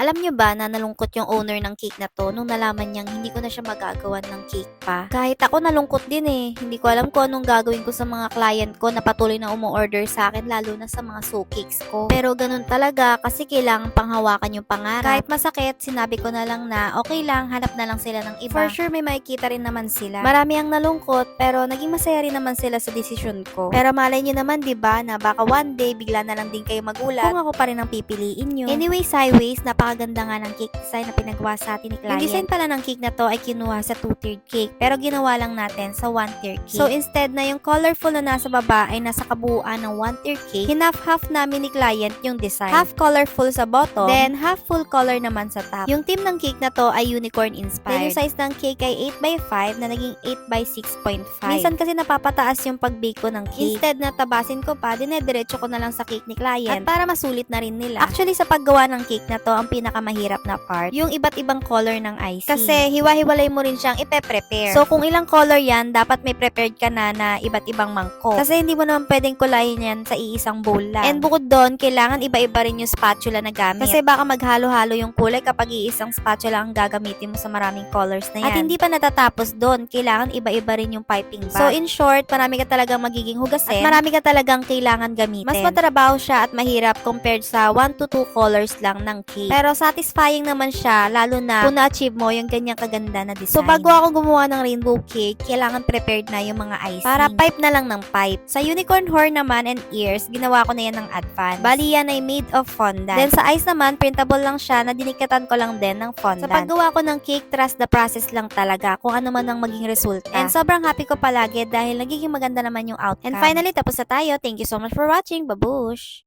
Alam nyo ba na nalungkot yung owner ng cake na to nung nalaman niyang hindi ko na siya magagawan ng cake pa? Kahit ako nalungkot din eh. Hindi ko alam kung anong gagawin ko sa mga client ko na patuloy na umu-order sa akin lalo na sa mga so cakes ko. Pero ganun talaga kasi kailangan panghawakan yung pangarap. Kahit masakit, sinabi ko na lang na okay lang, hanap na lang sila ng iba. For sure may makikita rin naman sila. Marami ang nalungkot pero naging masaya rin naman sila sa desisyon ko. Pero malay nyo naman 'di ba na baka one day bigla na lang din kayo magulat kung ako pa rin ang pipiliin nyo. Anyway, sideways, napakaganda nga ng cake design na pinagawa sa atin ni client. Yung design pala ng cake na to ay kinuha sa two-tiered cake pero ginawa lang natin sa one-tiered cake. So instead na yung colorful na nasa baba ay nasa kabuuan ng one-tiered cake, hinaf-half namin ni client yung design. Half colorful sa bottom, then half full color naman sa top. Yung team ng cake na to ay unicorn inspired. Then yung size ng cake ay 8x5 na naging 8x6.5. Minsan kasi napapataas yung pag-bake ko ng cake. Instead na tabasin ko pa, dinediretso ko na lang sa cake ni client. At para masulit na rin nila. Actually, sa paggawa ng cake na to, ang pinakamahirap na part, yung iba't ibang color ng icing. Kasi hiwa-hiwalay mo rin siyang ipe-prepare. So, kung ilang color yan, dapat may prepared ka na na iba't ibang mangkok. Kasi hindi mo naman pwedeng kulayin yan sa iisang bowl lang. And bukod doon, kailangan iba-iba rin yung spatula na gamit. Kasi baka maghalo-halo yung kulay kapag iisang spatula ang gagamitin mo sa maraming colors na yan. At hindi pa natatapos doon, kailangan iba-iba rin yung piping bag. So, in short, marami ka talagang magiging hugasin. At marami ka talagang kailangan gamitin. Mas matrabaho siya at mahirap compared sa 1 to 2 colors lang ng cake. Pero satisfying naman siya, lalo na kung na-achieve mo yung ganyang kaganda na design. So, bago ako gumawa ng rainbow cake, kailangan prepared na yung mga icing. Para pipe na lang ng pipe. Sa unicorn horn naman and ears, ginawa ko na yan ng advance. Bali yan ay made of fondant. Then sa ice naman, printable lang siya na dinikatan ko lang din ng fondant. Sa paggawa ko ng cake, trust the process lang talaga kung ano man ang maging resulta. And sobrang happy ko palagi dahil nagiging maganda naman yung outcome. And finally, tapos na tayo. Thank you so much for watching. Babush!